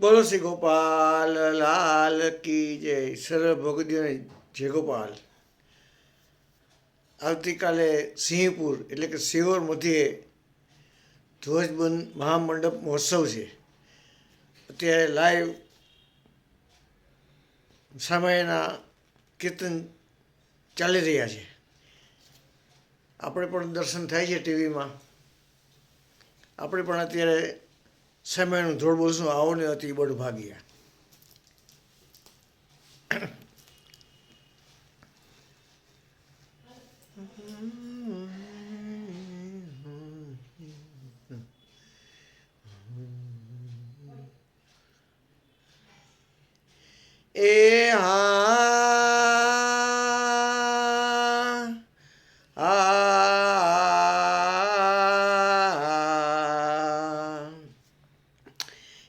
બોલો શ્રી ગોપાલ, લાલ કી જય. સરળ ભગવદીઓને જય ગોપાલ. આવતીકાલે સિંહપુર, એટલે કે સિહોર મધ્યે ધ્વજબંધ મહામંડપ મહોત્સવ છે. અત્યારે લાઈવ સમયના કીર્તન ચાલી રહ્યા છે. આપણે પણ દર્શન થાય છે ટીવીમાં. આપણે પણ અત્યારે સમયનું ધોળ બોલશું આવો ને અતિ બળ ભાગ્યા એ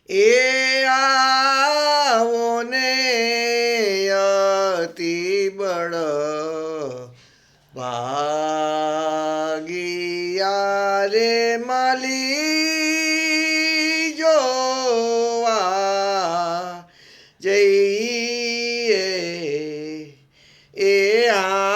એ આવો ને અતિ બળ ભાગિયા રે માલી જોવા જઈએ. એ આ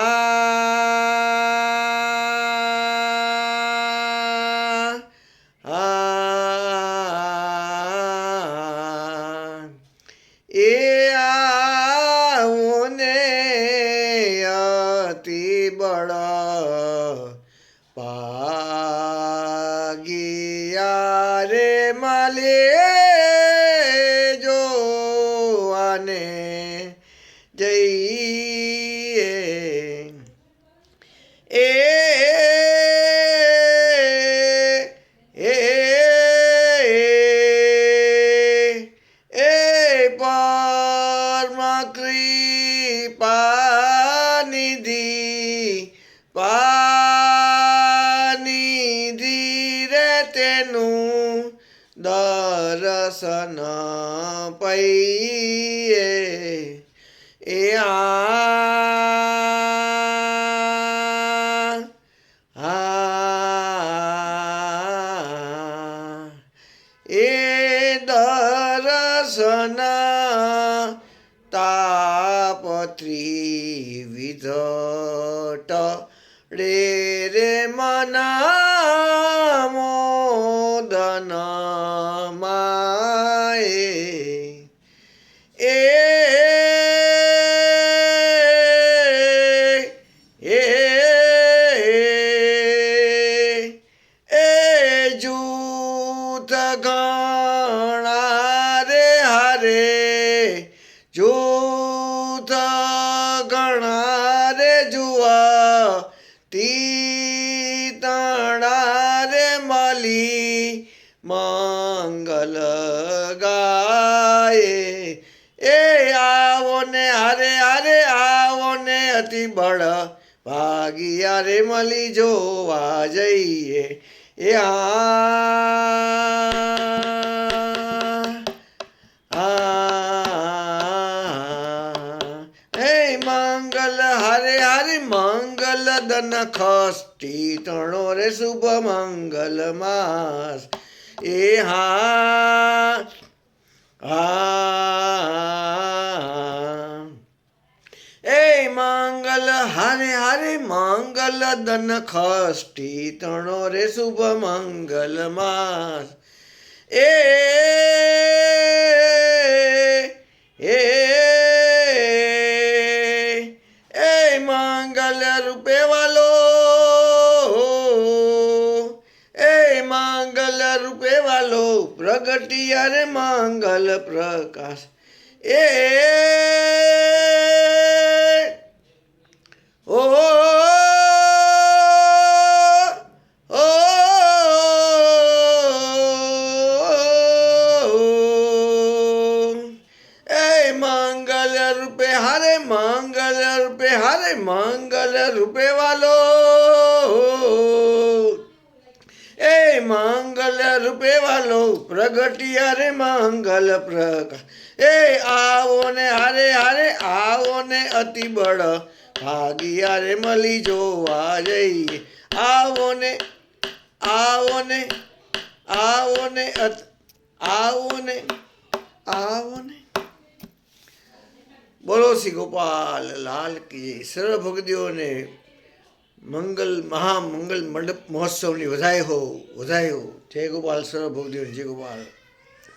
બળ પાગિયા રે માલે જોવાને જઈએ. એ એ એ પાનિધિ ધીરે તેનું દર્શન પૈયે. એ આ એ વિધટ રે રે મના મોદન માએ એ એ એ જૂથ ગણા રે હરે જૂથ ગણા રે જુઆ તીતણા રે મલી મંગલ ગાય એ આવો ને હારે હારે આવો ને અતિ બળ ભાગી રે મલી જોવા જઈએ એ આ હે મંગલ હરે હરે મંગલ દન ખષ્ટી તણો રે શુભ મંગલ માસ. એ હા હા એ મંગલ, હરે હરે મંગલ દન ખષ્ટી તણો રે શુભ મંગલ માસ. એ એ મંગલ રૂપે વાલો. એ મંગલ રૂપે વાલો પ્રગટિયા રે મંગલ પ્રકાશ. એ ઓ રૂપે હરે મંગલ રૂપે વાલો. એ મંગલ રૂપે વાલો પ્રગટિયા રે મંગલ પ્રકાશ એ આવો ને હારે હારે આવો ને અતિ બળ. ભાગિયા રે મળી જોવા જઈએ. આવો ને આવો ને આવો ને આવો ને આવો ને બોલો શ્રી ગોપાલ, લાલ કી સર્વ ભક્તિઓને મંગલ, મહામંગલ મંડપ મહોત્સવની વધાય હો વધાય હો. જય ગોપાલ સર્વ ભક્તિઓ જય ગોપાલ.